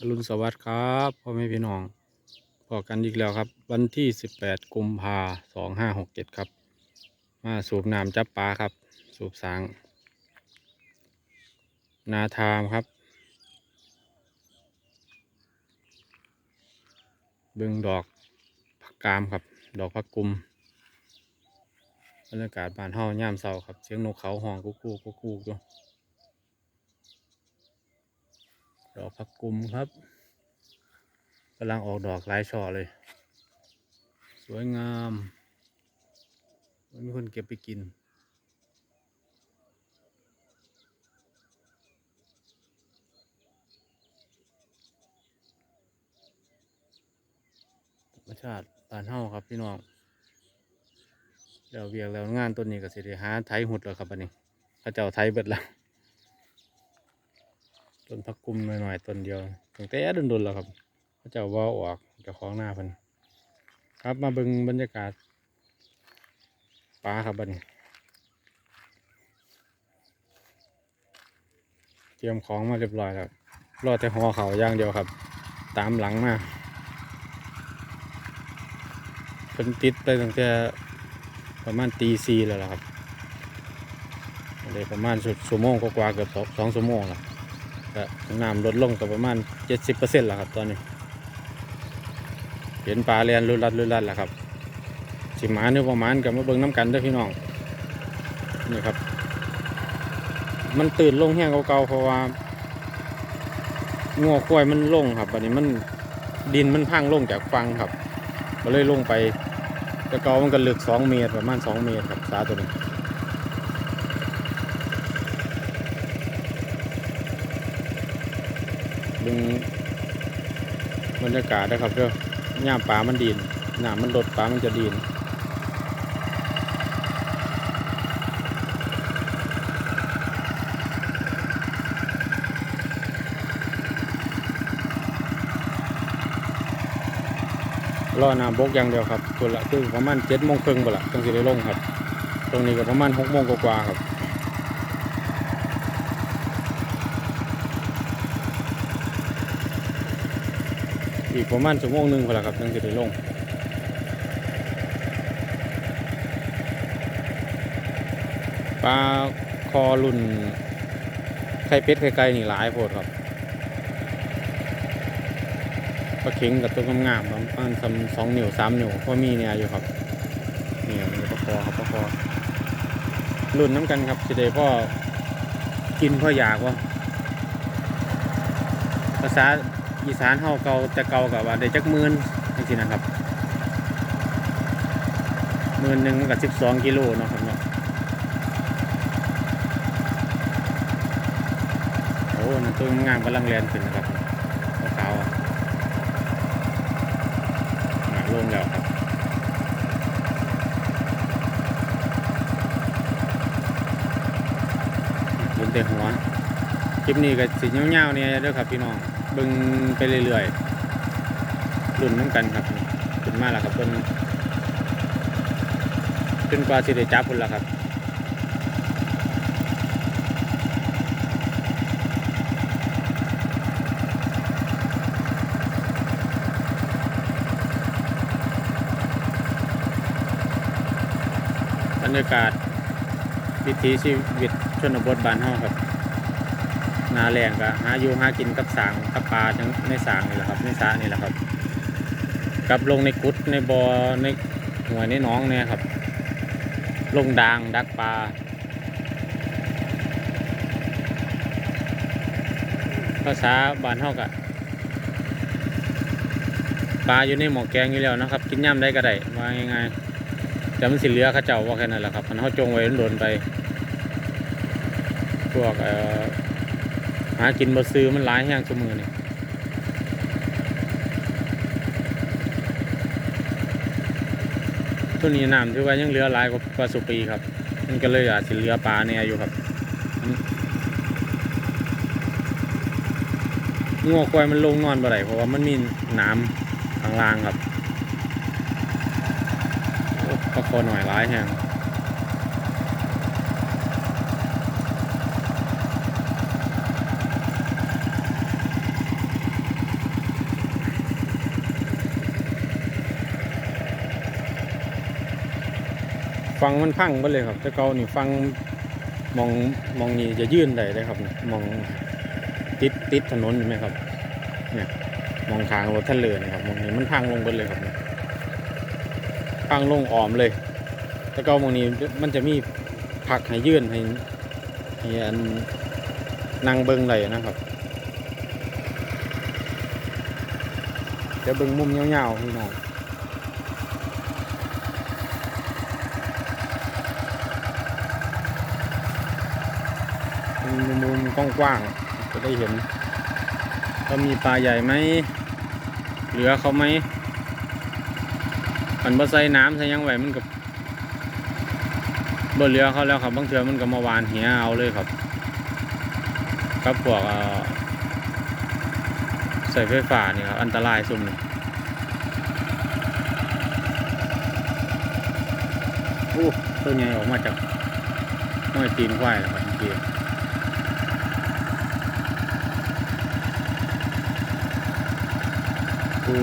อรุณสวัสดิ์ครับพ่อแม่พี่น้องพอกันอีกแล้วครับ วันที่18กุมภาสองห้าหกเจ็ดครับ มาสูบน้ำจับปลาครับ สูบสาง นาทามครับ เบึงดอกผักกามครับ ดอกผักกุมบรรยากาศบ้านเฮาย่ามเศร้าครับ เสียงนกเขาห้องกุ๊กกุ๊กกุ๊กกุ๊กอยู่ ดอกผักกุมครับกำลังออกดอกหลายช่อเลย สวยงามมันมีคนเก็บไปกิน ธรรมชาติบ้านเฮาครับพี่น้องแล้วเวียกแล้วงานต้นนี้ก็สิได้หาไถหุดแล้วครับอันนี้เขาเจ้าไถเบิดแล้ว ต้นพักกุมหน่อยๆต้นเดียวตั้งแต่ดนๆแล้วครับเขาจ้าว่าออกเจ้าของหน้าเพิ่นครับมาเบิ่งบรรยากาศป่าครับบัดนี้เตรียมของมาเรียบร้อยแล้วรอแต่ห่อเขาอย่างเดียวครับ ตามหลังมาเป็นติดไปตั้งแต่ประมาณตีซีแล้วล่ะครับเลยประมาณสุดชั่วโมงกว่าเกือบสองสองชั่วโมงแล้ว ก็น้ำลดลงก็ประมาณเจ็ดสิบเปอร์เซ็นต์แล้วครับตอนนี้ เห็นปลาเรียนรุนรัดรุนรัดแล้วครับ สิหมาเนื้อประมาณกับมาเบิ่งน้ำกันด้อพี่น้อง นี่ครับ มันตื่นลงแห้งเก่าๆเพราะว่างัวควายมันลงครับอันนี้มันดินมันพังลงจากฟังครับ ก็เลยลงไปแต่เกามันก็ลึกสองเมตรประมาณสองเมตรครับสาตัวนี้ดึง บรรยากาศนะครับเพื่อย่ามปลามันดินหน้ำมันลดปลามันจะดินรอน้ำบกอย่างเดียวครับตัวละคือประมาณเจ็ดโมงครึ่งบ่ละต้องสิได้ลงครับ ตรงนี้ก็ประมาณหกโมงกว่าๆครับ อีกประมาณชั่วโมงหนึ่งพอละครับต้องสิได้ลงปลาคอรุ่นไข่เป็ดไข่ไก่นี่หลายโพดครับปลาเข็งกับตัวงามๆประมาณสำสองนิ้วสามนิ้วพอมีเนี่ยอยู่ครับนี่มีปลาคอครับปลาคอรุ่นน้ำกันครับสิเดพ่อกินพ่ออยากวะภาษา อีสานเฮาเก่าแต่เก่ากับว่าได้จักหมื่นจริงๆนะครับหมื่นหนึ่งกับสิบสองกิโลเนาะครับเนาะโอ้นั่นตัวงามกำลังเรียนขึ้นนะครับขาวอะมาร่วมแล้วครับบนเตะหัวคลิปนี้ก็สิเงาวๆเนี่ยด้อครับพี่น้อง เบิ่งไปเรื่อยๆรุ่นน้ำกันครับขึ้นมาแล้วครับเพิ่นขึ้นกว่าสิได้จับพุ่นแล้วครับบรรยากาศวิถีชีวิตชนบทบ้านเฮาครับ นาแรงก็หาอยู่หากินกับสางกับปลาทั้งในสางนี่แหละครับในสระนี่แหละครับ กับลงในกุดในบ่อในหัวในน้องเนี่ยครับ ลงดางดักปลาภาษาบ้านเฮากะปลาอยู่ในหม้อแกงอยู่แล้วนะครับ กินย่ำได้ก็ได้ว่าง่ายๆแต่มันสิเหลือเขาเจ้าว่าแค่นั้นแหละครับมันเขาจงไว้โดนไปพวกเอ่อ หากินบ่ซื้อมันหลายแห้งชั่วมือนี่ตัวนี้น้ำถือว่ายังเหลือหลายกว่ากว่าสุปีครับ มันก็เลยอาจสิเหลือปลาเนี่ยอยู่ครับงัวควายมันลงนอนบ่ได้เพราะว่ามันมีน้ำข้างล่างครับก็คอหน่อยร้ายแฮง ฟังมันพังไปเลยครับแต่เก่านี่ฟังมองมองนี่จะยื่นได้เลยครับมองติดติดถนนอยู่ไหมครับเนี่ยมองทางรถท่านเรือนะครับมองนี้มันพังลงไปเลยครับพังลงอ่อมเลยแต่เก่ามองนี้มันจะมีผักให้ยื่นให้ให้อันนั่งเบิ้งได้นะครับเดี๋ยวเบิ่งมุมยาวๆพี่น้องมุมมุม กว้างๆจะได้เห็นว่ามีปลาใหญ่ไหมเหลือเขาไหมมันบ่ใส่น้ำใส่ยังไว้มันกับบ่เหลือเขาแล้วครับบางเทือมันก็มาวานเหียเอาเลยครับกับพวกใส่ไฟฟ้านี่ครับอันตรายซุ่มนี่โอ้ตัวใหญ่ออกมาจากห้อยตีนควายแล้วครับเมื่อกี้ โอ้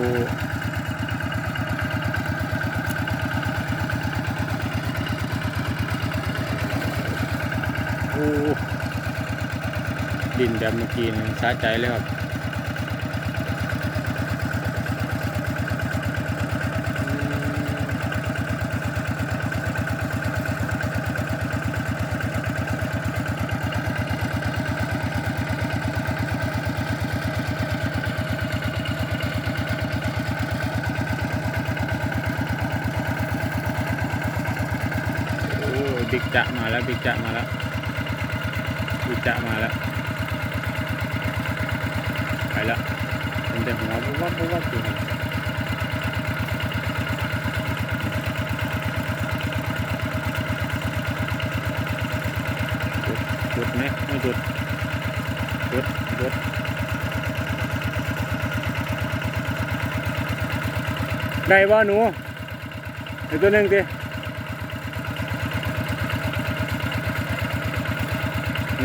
โอ้ดินแบบเมื่อกี้นี่สะใจเลยครับ โอ้บิ๊กจะมา แล้วบิจะมาแล้วบิจะมาแล้ว ไปแล้วมันจะหัวปุ๊บวับปุ๊บวับอยู่นะจุดจุดไหมไม่จุดจุดจุดได้บ่หนูเดี๋ยวตัวหนึ่งดิ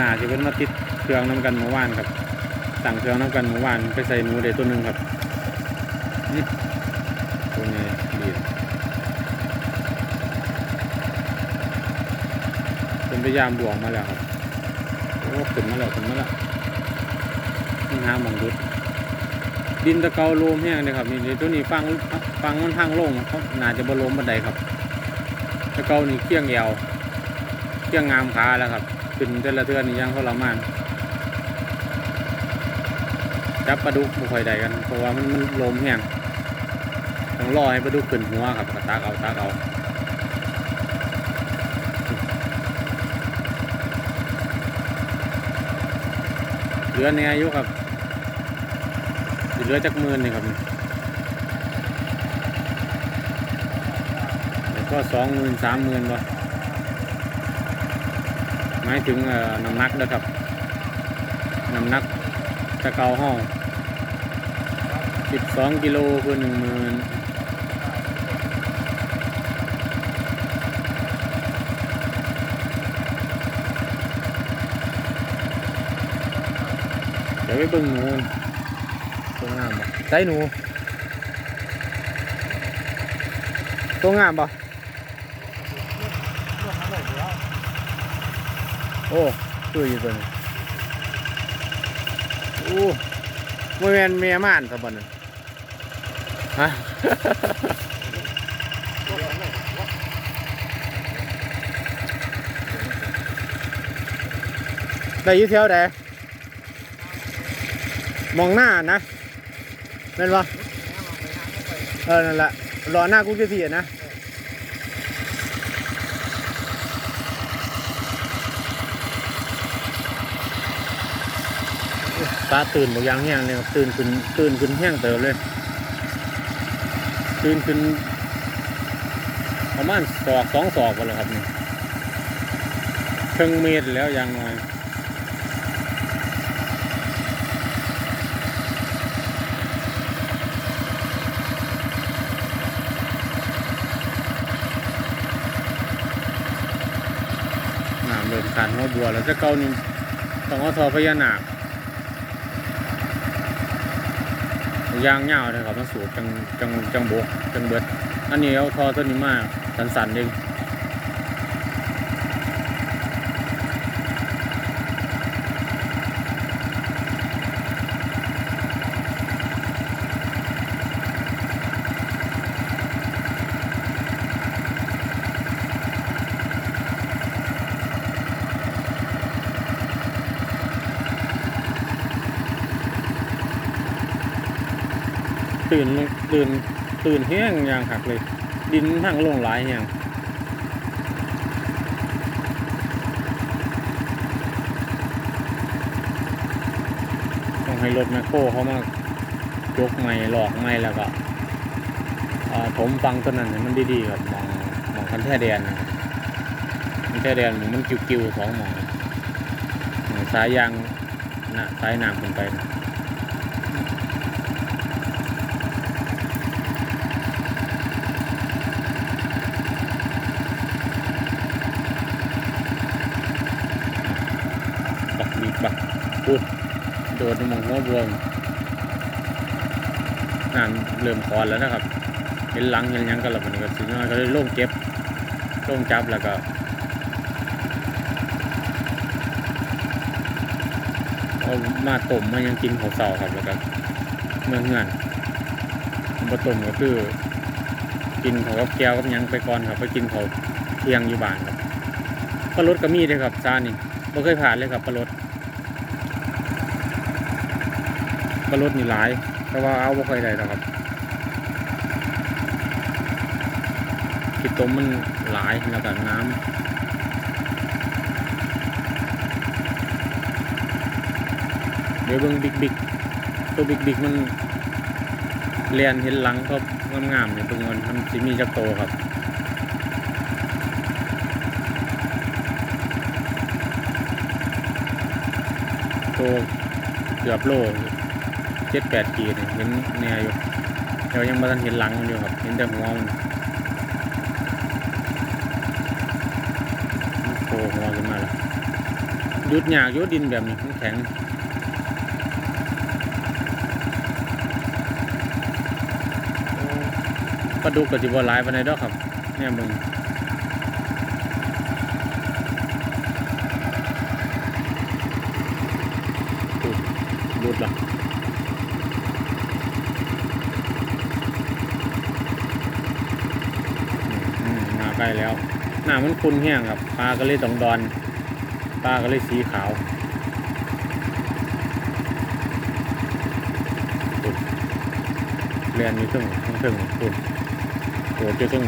นาจะเป็นมาติดเครื่องน้ำกันเมื่อวานครับสั่งเครื่องน้ำกันเมื่อวานไปใส่หนูเดตัวหนึ่งครับนี่ตัวนี้ดีเป็นพยายามบวกมาแล้วครับโอ้ขึ้นมาแล้วขึ้นมาแล้วนี่หามองดุดดินตะเกาโลมแห้งเลยครับนี่ตัวนี้ฟังฟังมันพังโล่งเขาน่าจะบรลมบันไดครับตะเกานี่เกี้ยงยาวเกี้ยงงามขาแล้วครับ ขึ้นแต่ละเทือนนี่ยังทรมานจับปลาดุกบุคอยใดกัน เพราะว่ามันมันลมแห้งต้องรอให้ปลาดุกขึ้นหัวครับตักเอาตักเอาเหลือในอายุครับเหลือจักมื่นนี่ครับแล้วก็สองหมื่นสามหมื่นวะ หมายถึงน้ำหนักนะครับน้ำหนักตะเกาห้อง12กิโลคือหนึ่งหมื่นเดี๋ยวไปเบิ่งหนูตัวงามบ่ใส่หนูตัวงามบ่ โอ้ตัวอยู่ตัวนี้โอ้ไม่แมนเมียม่านสบันน่ะฮะได้ยี่เที่ยวใดมองหน้านะนั่นวะเออนั่นแหละรอหน้ากูจะเสียนะ ตาตื่นบางอย่างแห้งเลยครับตื่นขึ้นตื่นขึ้นแห้งเติมเลย ตื่นขึ้นประมาณศอกสองศอกกันเลยครับนี่ครึ่งเมตรแล้วย่างน้อยน้ำเดินขานหัวบัวแล้วจะเก้านี่ต้องเอาทอพญานาค ยางเงาเลยครับมันสูบจังจังจังบกจังเบิด อันนี้เอาทอตัวนี้มาสันสันเอง ตื่นลง ตื่นตื่นแห้งอย่างหักเลย ดินทั้งลงหลายอย่างต้องให้รถแมคโครเขามายกไม้หลอกไม้แล้วก็ถมฟังต้นนั้นให้มันดีๆครับมองมองคันแท่แดนนะคันแท่แดนมันกิ้วๆสองหมองหมองสายยางนะสายน้ำขึ้นไปนะ บักบีกบักพูด โดดในหมองหัวบวงน้ำเริ่มคอนแล้วนะครับ เห็นหลังเห็นยังกันแล้วมันก็สิน้อยก็เลยล่งเก็บล่งจับแล้วก็เอามาต้มมายังกินของเสาครับแล้วก็เมื่อเงื่อนมาต้มก็คือ กินขาวกับแก้วกับยังไปก่อนครับไปกินเขาวเที่ยงอยู่บ้านครับปลารสก็มีเลยครับซานี่บ่เคยผ่านเลยครับปลารส ปลารสนี่หลาย แต่ว่าเอาบ่ค่อยได้หรอกครับคิดต้มมันหลายแล้วก็น้ำเดี๋ยวเบิ่งบิ๊กบิ๊กตัวบิ๊กบิ๊กมันเรียนเห็นหลังก็งามๆเนี่ยเบิ่งมันมันสิมีจักโตครับตัวเกือบโล เจ็ดแปดขีเนี่ยเห็นแน่อยู่แต่ว่ายังไม่ทันเห็นหลังมันอยู่ครับ เห็นแต่หัวมันมันโผล่หัวขึ้นมาแล้วยุดหยากยุดดินแบบนี้แข็งโอ้ปลาดุกกับจิบวลายปานในดอกครับ เนี่ยมึง หลุดละอืมมาใกล้ แล้วหน้ามันคุณแห้งครับปลาก็เลยต้องดอนปลาก็เลยสีขาวเรียนอยู่ตึงทั้งตึงปุ่นตัวเจ้าตึง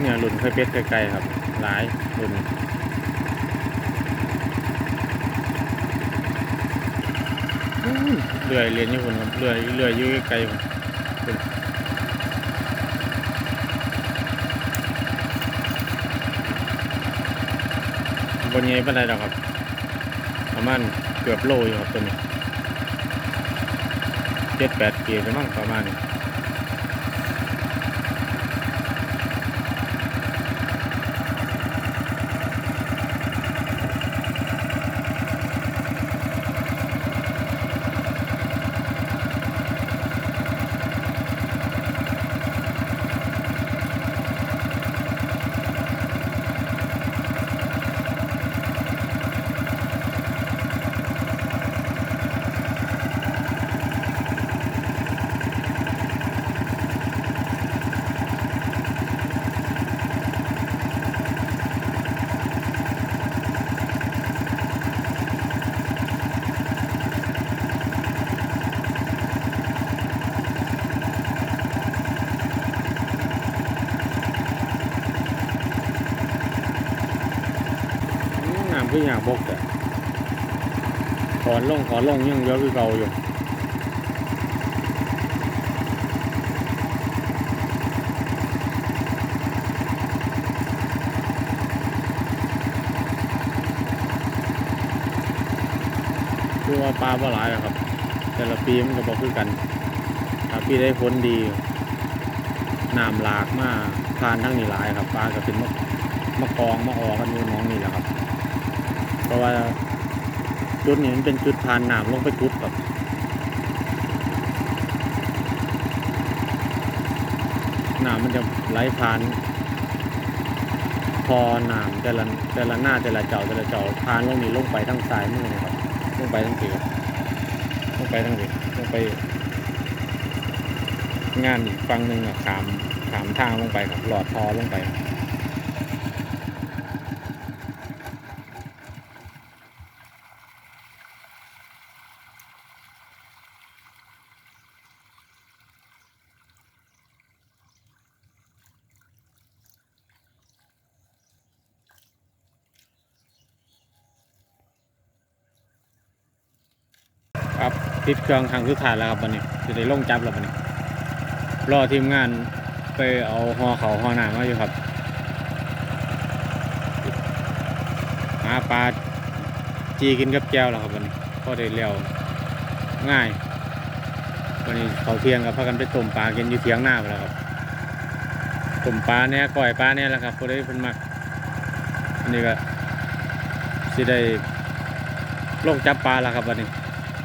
เนี่ยหลุนเคยเป็ดไกลๆครับ หลายหลุนอืมเรื่อยเรียนอยู่คนครับเรื่อยเรื่อยอยู่ไกลๆพุ่นนบนใหญ่ปานใดดอครับประมาณเกือบโลอยู่ครับตัวนี้เจ็ดแปดเกียร์มั้งประมาณนี้ คืออยากบกแต่ขอนลงขอนลงยังเยอะคือเก่าอยู่คือว่าปลาปลาหลายอะครับ แต่ละปีมันก็บอกคือกันถ้าปีได้ผลดีน้ำหลากมาผ่านทั้งนี้หลายครับปลาก็เป็นมะมะกองมะออกันอยู่น้องนี่แหละครับ เพราะว่าจุดนี้มันเป็นจุดผ่านน้ำลงไปกุดครับน้ำมันจะไหลผ่านพอน้ำแต่ละแต่ละหน้าแต่ละเจ้าแต่ละเจ้าผ่านลงนี่ลงไปทั้งซ้ายมือนะครับลงไปทั้งปีครับลงไปทั้งปีลงไป งานอีกฝั่งหนึ่งอะขามขามทางลงไปครับหลอดทอลงไปครับ ติดเครื่องครั้งสุดท้ายแล้วครับวันนี้จะได้ลงจับแล้ววันนี้รอทีมงานไปเอาหอเขาหอหนามาอยู่ครับหาปลาจีกินกับแก้วแล้วครับวันนี้พอได้เร็วง่าย วันนี้เขาเที่ยงกับพากันไปต้มปลากินอยู่เที่ยงหน้าไปแล้วครับต้มปลาเนี่ยก่อยปลาเนี่ยแหละครับพอได้เพิ่นมักอันนี้ก็สิได้ลงจับปลาแล้วครับวันนี้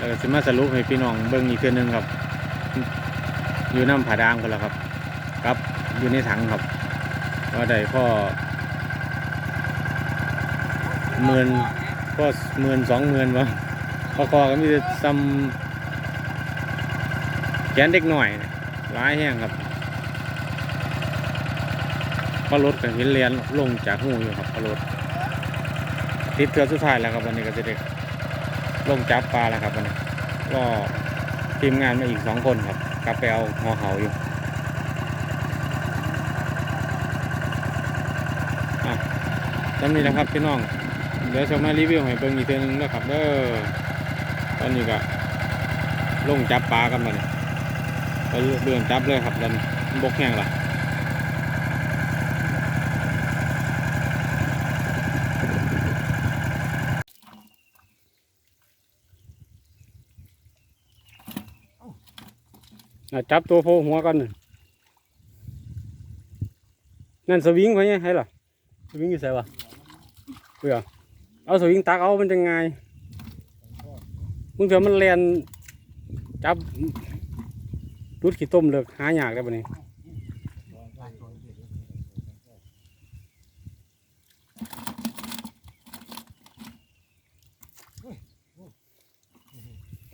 แล้วก็สิมาสรุปให้พี่น้องเบิ่งอีกเทื่อนึงครับ อยู่น้ำผาดางคนละครับครับอยู่ในถังครับว่าได้พ่อหมื่นก็หมื่นสองหมื่นวะพอคอก็มีแต่ซ้ำแขนเด็กหน่อยนะร้ายแห้งครับปลารถกับหินเลียนลงจากหูอยู่ครับปลารถติดเทือสุดท้ายแล้วครับวันนี้ก็จะได้ ลงจับปลาแล้วครับวันนี้ก็ทีมงานมาอีกสองคนครับ กลับไปเอาหอเขาอยู่อะตอนนี้นะครับพี่น้อง เดี๋ยวจะมารีวิวให้เบิ่งอีกเทนึงนะครับเด้อตอนนี้ก็ลงจับปลากันมาเนี่ยไปเดือนจับเลยครับตอนนี้บกแห้งละ จับตัวโผล่หัวกันนั่นสวิงเขาเนี่ยให้หรอสวิงอยู่ใส่วะเบื่อเอาสวิงตักเอามันจะไงมึงเถอะมันแลนจับรุดขี้ต้มเลิกหายากได้ปะนี่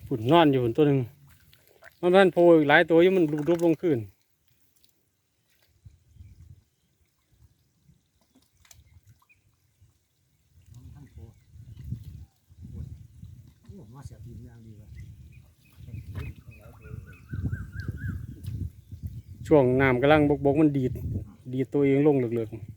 ฝุ่นนอนอยู่ฝุ่นตัวหนึ่ง มันพันโพอีกหลายตัวอยังมันรูปลงขึ้นมาเสียทีมอย่างดีเลยช่วงน้ำกำลังบกบกมันดีด ดีดตัวเองลงเหลือๆ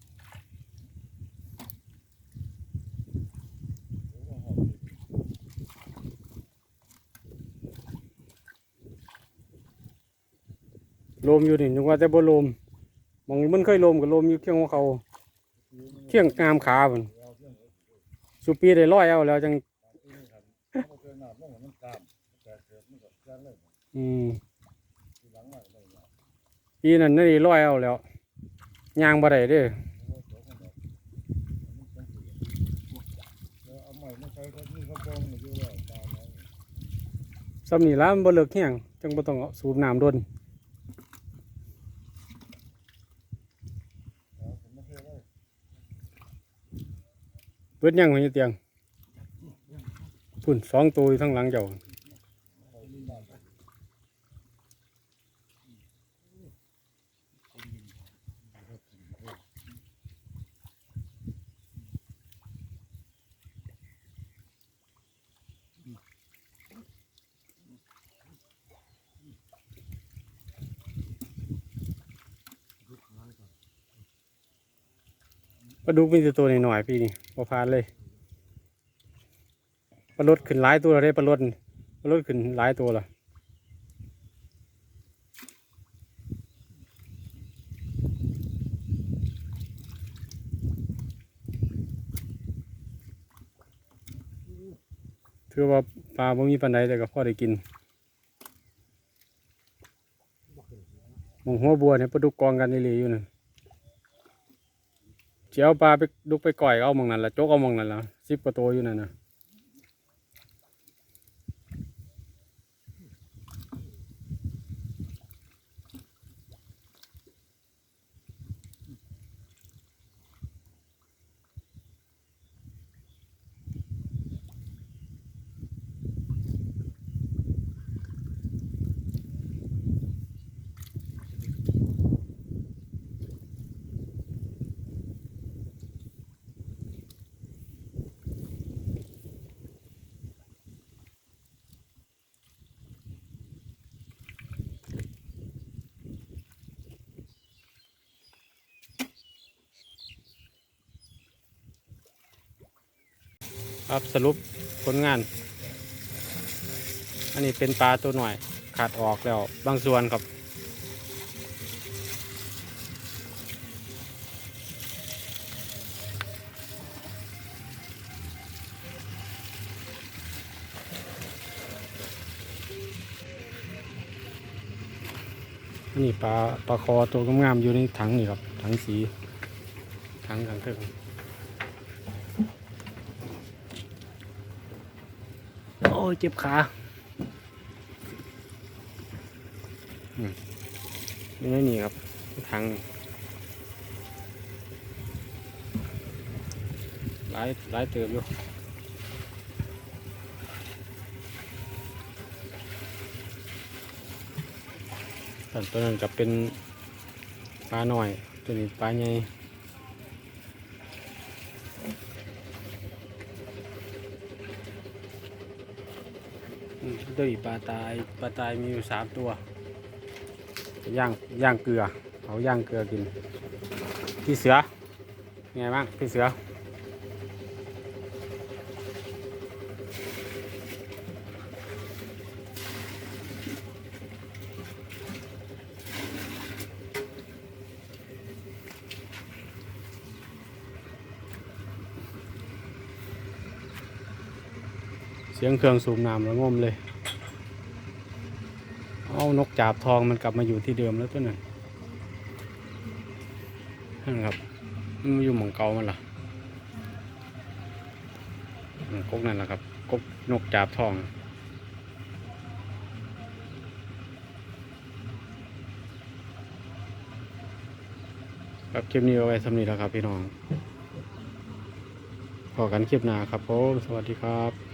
มอยู่นี่นึกว่าแต่บ่ลมมองมันเคยลมกับลมอยู่เคียงหัวเขาเคียงงามขาบนสุปีได้ร้อยเอาแล้วจังอืมปีนั้นนี่ร้อยเอาแล้วยางบ่ได้เด้อเอาใหม่มาใช้เขานี่ล้ามันสำนี่ละมันบ่เลิกแห้งจังบ่ต้องเอาสูบน้ำโดน ผมไม่เคยได้ เบิดยังหัวเตียงพุ่นสองตัวทั้งหลังเจ้าปลาดุกมีแต่ตัวหน้อยๆพี่นี่ บ่ผ่านเลยปลาลดขึ้นหลายตัวแล้วเด้ปลาลดปลาลดขึ้นหลายตัวละถือว่าปลาบ่มีปานใดแต่ก็พอได้กินหมองหัวบัวเนี่ยปลาดุกกองกันเลยอยู่นั่น เจียวปลาไปดุกไปก่อยเอามองนั่นละโจกเอามองนั่นละสิบกว่าตัวอยู่นั่นนะ ครับสรุปผลงาน อันนี้เป็นปลาตัวหน่อยขาดออกแล้วบางส่วนครับ อันนี้ปลาปลาคอตัวงามๆอยู่ในถังนี่ครับ ถังสี ถังถังเทิงโอ้ย เจ็บขาอืมนี่ไม่นี่ครับถังหลายหลายเติมอยู่ส่วนตัวนั้นก็เป็นปลาหน่อย ตัวนี้ปลาใหญ่อืม ตัวนี้ปลาตายปลาตายมีอยู่สามตัวย่างย่างเกลือเอาย่างเกลือกิน พี่เสือไงบ้างพี่เสือเสียงเครื่องสูบน้ำระงมเลย นกจาบทองมันกลับมาอยู่ที่เดิมแล้วตัวนั้นนั่นครับ มันมาอยู่หมองเก่ามันล่ะอืมกกนั่นแหละครับกกนกจาบทองครับคลิปนี้เอาไว้สำนีแล้วครับพี่น้องพอกันคลิปหน้าครับผมสวัสดีครับ